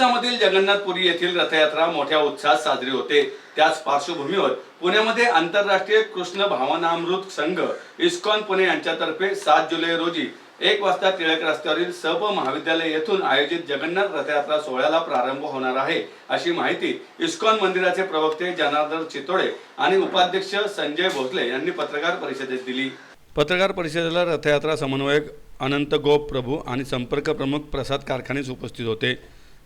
ओडिसामधील जगन्नाथपुरी येथील रथयात्रा मोठ्या उत्साहात साजरी होते. त्याच पार्श्वभूमीवर पुण्यामध्ये आंतरराष्ट्रीय कृष्ण भावनामृत संघ इस्कॉन पुणे यांच्यातर्फे सात जुलै रोजी एक वाजता टिळक रस्त्यावरील सप महाविद्यालय येथून आयोजित जगन्नाथ रथयात्रा सोहळ्याला प्रारंभ होणार आहे अशी माहिती इस्कॉन मंदिराचे प्रवक्ते जनार्दन चितोडे आणि उपाध्यक्ष संजय भोसले यांनी पत्रकार परिषदेत दिली. पत्रकार परिषदेला रथयात्रा समन्वयक अनंत गोप प्रभू आणि संपर्क प्रमुख प्रसाद कारखानेस उपस्थित होते.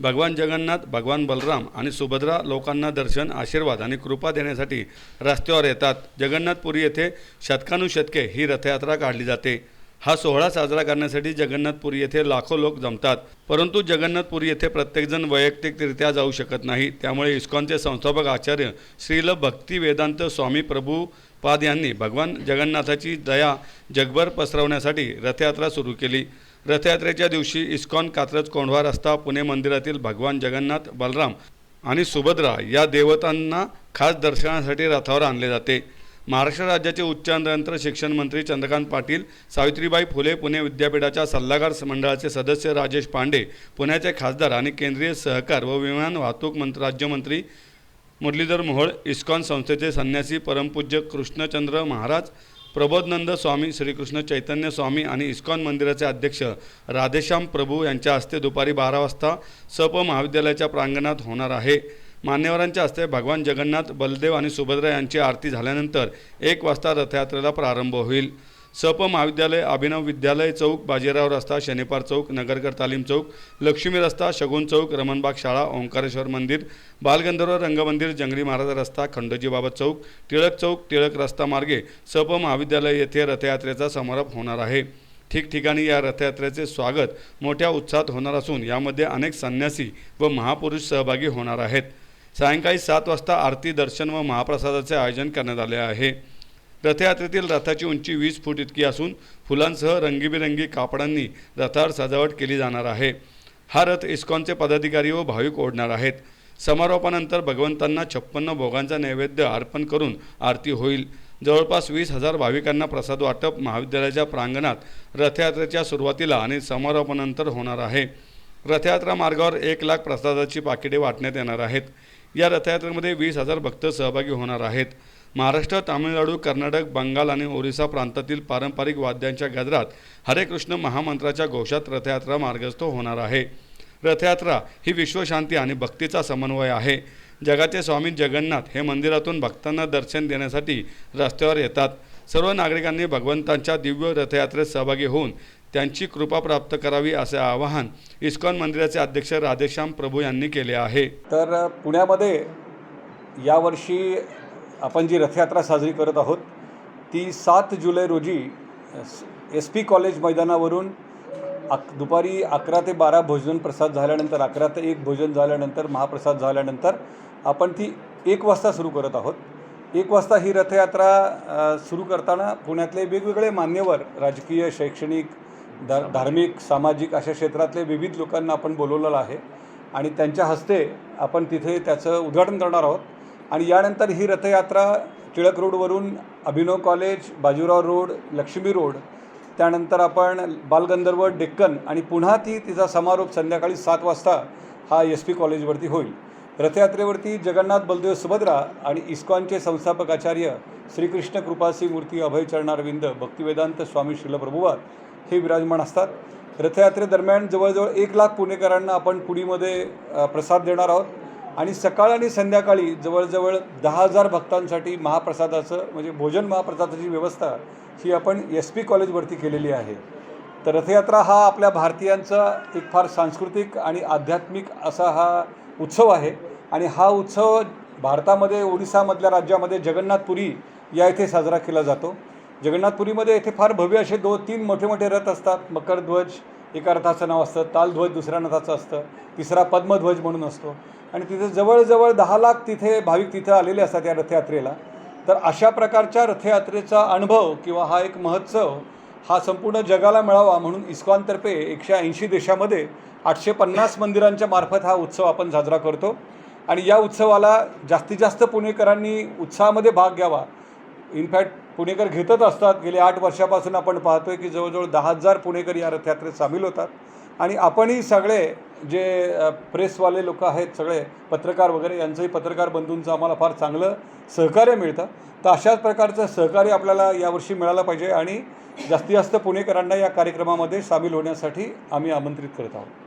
भगवान जगन्नाथ भगवान बलराम आणि सुभद्रा लोकांना दर्शन आशीर्वाद आणि कृपा देण्यासाठी रस्त्यावर येतात. जगन्नाथपुरी येथे शतकानुशतके ही रथयात्रा काढली जाते. हा सोहळा साजरा करण्यासाठी जगन्नाथपुरी येथे लाखो लोक जमतात. परंतु जगन्नाथपुरी येथे प्रत्येकजण वैयक्तिकरित्या जाऊ शकत नाही. त्यामुळे इस्कॉनचे संस्थापक आचार्य श्रील भक्ती वेदांत स्वामी प्रभू पाद यांनी भगवान जगन्नाथाची दया जगभर पसरवण्यासाठी रथयात्रा सुरू केली. रथयात्रेच्या दिवशी इस्कॉन कात्रज कोंढवा रस्ता पुणे मंदिरातील भगवान जगन्नाथ बलराम आणि सुभद्रा या देवतांना खास दर्शनासाठी रथावर आणले जाते. महाराष्ट्र राज्याचे उच्च तंत्र शिक्षण मंत्री चंद्रकांत पाटील सावित्रीबाई फुले पुणे विद्यापीठाच्या सल्लागार मंडळाचे सदस्य राजेश पांडे पुण्याचे खासदार आणि केंद्रीय सहकार व विमान वाहतूक मंत्र राज्यमंत्री मुरलीधर मोहोळ इस्कॉन संस्थेचे संन्यासी परमपूज्य कृष्णचंद्र महाराज प्रबोधनंद स्वामी श्रीकृष्ण चैतन्य स्वामी आणि इस्कॉन मंदिराचे अध्यक्ष राधेश्याम प्रभू यांच्या हस्ते दुपारी बारा वाजता सप महाविद्यालयाच्या प्रांगणात होणार आहे. मान्यवरांच्या हस्ते भगवान जगन्नाथ बलदेव आणि सुभद्रा यांची आरती झाल्यानंतर एक वाजता रथयात्रेला प्रारंभ होईल. सप महाविद्यालय अभिनव विद्यालय चौक बाजीराव रस्ता शनिपार चौक नगरकर तालीम चौक लक्ष्मी रस्ता शगुन चौक रमणबाग शाळा ओंकारेश्वर मंदिर बालगंधर्व रंगमंदिर जंगली महाराज रस्ता खंडोजीबाबत चौक टिळक चौक टिळक रस्ता मार्गे सप महाविद्यालय येथे रथयात्रेचा समारोप होणार आहे. ठिकठिकाणी या रथयात्रेचे स्वागत मोठ्या उत्साहात होणार असून यामध्ये अनेक संन्यासी व महापुरुष सहभागी होणार आहेत. सायंकाळी सात वाजता आरती दर्शन व महाप्रसादाचे आयोजन करण्यात आले आहे. रथयात्रेतील रथाची उंची वीस फूट इतकी असून फुलांसह रंगीबेरंगी कापडांनी रथावर सजावट केली जाणार आहे. हा रथ इस्कॉनचे पदाधिकारी व भाविक ओढणार आहेत. समारोपानंतर भगवंतांना छप्पन्न भोगांचा नैवेद्य अर्पण करून आरती होईल. जवळपास वीस हजार भाविकांना प्रसाद वाटप महाविद्यालयाच्या प्रांगणात रथयात्रेच्या सुरुवातीला आणि समारोपानंतर होणार आहे. रथयात्रा मार्गावर एक लाख प्रसादाची पाकिटे वाटण्यात येणार आहेत. या रथयात्रेमध्ये वीस हजार भक्त सहभागी होणार आहेत. महाराष्ट्र तामिळनाडू कर्नाटक बंगाल आणि ओरिसा प्रांतातील पारंपरिक वाद्यांच्या गजरात हरे कृष्ण महामंत्राच्या घोषात रथयात्रा मार्गस्थ होणार आहे. रथयात्रा ही विश्वशांती आणि भक्तीचा समन्वय आहे. जगाचे स्वामी जगन्नाथ हे मंदिरातून भक्तांना दर्शन देण्यासाठी रस्त्यावर येतात. सर्व नागरिकांनी भगवंतांच्या दिव्य रथयात्रेत सहभागी होऊन त्यांची कृपा प्राप्त करावी असे आवाहन इस्कॉन मंदिराचे अध्यक्ष राधेश्याम प्रभू यांनी केले आहे. तर पुण्यामध्ये यावर्षी आपण जी रथयात्रा साजरी करत आहोत ती सात जुलै रोजी एस पी कॉलेज मैदानावरून अक दुपारी अकरा ते बारा भोजन प्रसाद झाल्यानंतर अकरा ते एक भोजन झाल्यानंतर महाप्रसाद झाल्यानंतर आपण ती एक वाजता सुरू करत आहोत. एक वाजता ही रथयात्रा सुरू करताना पुण्यातले वेगवेगळे मान्यवर राजकीय शैक्षणिक धा धार्मिक सामाजिक अशा क्षेत्रातले विविध लोकांना आपण बोलवलेलं आहे आणि त्यांच्या हस्ते आपण तिथे त्याचं उद्घाटन करणार आहोत. आणि यानंतर ही रथयात्रा टिळक रोडवरून Abhinav college Bajirao road Lakshmi road त्यानंतर आपण बालगंधर्व डेक्कन आणि पुन्हा ती तिचा समारोप संध्याकाळी सात वाजता हा एस पी कॉलेजवरती होईल. रथयात्रेवरती जगन्नाथ बलदेव सुभद्रा आणि इस्कॉनचे संस्थापक आचार्य श्रीकृष्ण कृपासी मूर्ती अभय चरणारविंद भक्तिवेदांत स्वामी श्रील प्रभुवाद हे विराजमान असतात. रथयात्रेदरम्यान जवळजवळ एक लाख पुणेकरांना आपण पुणेमध्ये प्रसाद देणार आहोत. आणि सकाळ आणि संध्याकाळी जवळजवळ दहा हजार भक्तांसाठी महाप्रसादाचं म्हणजे भोजन महाप्रसादाची व्यवस्था ही आपण एस पी कॉलेजवरती केलेली आहे. तर रथयात्रा हा आपल्या भारतीयांचा एक फार सांस्कृतिक आणि आध्यात्मिक असा हा उत्सव आहे. आणि हा उत्सव भारतामध्ये ओडिसामधल्या राज्यामध्ये जगन्नाथपुरी या इथे साजरा केला जातो. जगन्नाथपुरीमध्ये येथे फार भव्य असे दो तीन मोठे मोठे रथ असतात. मकरध्वज एका रथाचं नाव असतं तालध्वज दुसऱ्या रथाचं असतं तिसरा पद्मध्वज म्हणून असतो. आणि तिथे जवळजवळ दहा लाख तिथे भाविक तिथं आलेले असतात या रथयात्रेला. तर अशा प्रकारच्या रथयात्रेचा अनुभव किंवा हा एक महोत्सव हा संपूर्ण जगाला मिळावा म्हणून इस्कॉनतर्फे एकशे ऐंशी देशामध्ये आठशे पन्नास मंदिरांच्या मार्फत हा उत्सव आपण साजरा करतो. आणि या उत्सवाला जास्तीत जास्त पुणेकरांनी उत्साहामध्ये भाग घ्यावा. इनफॅक्ट पुणेकर घेतच असतात. गेले आठ वर्षापासून आपण पाहतोय की जवळजवळ दहा हजार पुणेकर या रथयात्रेत सामील होतात. आणि आपणही सगळे जे प्रेसवाले लोक आहेत सगळे पत्रकार वगैरे यांचंही पत्रकार बंधूंचं आम्हाला फार चांगलं सहकार्य मिळतं. तर अशाच प्रकारचं सहकार्य आपल्याला यावर्षी मिळालं पाहिजे आणि जास्तीत जास्त पुणेकरांना या कार्यक्रमामध्ये सामील होण्यासाठी आम्ही आमंत्रित करत आहोत.